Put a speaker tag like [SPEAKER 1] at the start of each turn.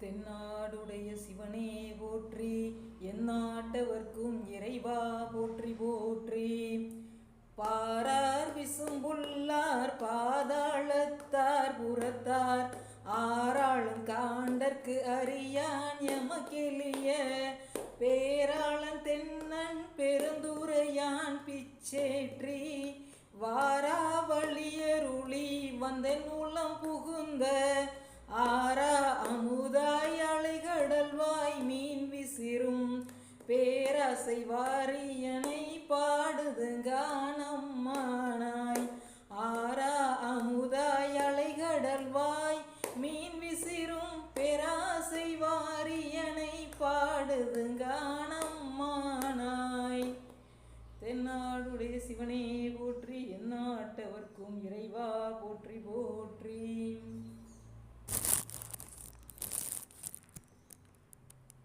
[SPEAKER 1] தென்னாடுடைய சிவனே போற்றி எந்நாட்டவர்க்கும் இறைவா போற்றி போற்றி. பாரார் விசும்புள்ளார் பாதாளத்தார் புறத்தார். ஆறாளும் காண்டற்கு அறியான் எமக்கெளிய பேராளன் தென்னன் பெருந்துரையான் பிச்சேற்றி. வாராவளியருளி வந்த நூலம் புகுந்த ஆசை வாரியனை பாடுதுங்கானம்மானாய் ஆரா அமுதாய் அலைகடல்வாய் மீன் விசிறும் பேராசை வாரியனை பாடுதுங்கானம்மானாய் தென்னாடுடைய சிவனே போற்றி என்னாட்டவர்க்கும் இறைவா போற்றி போ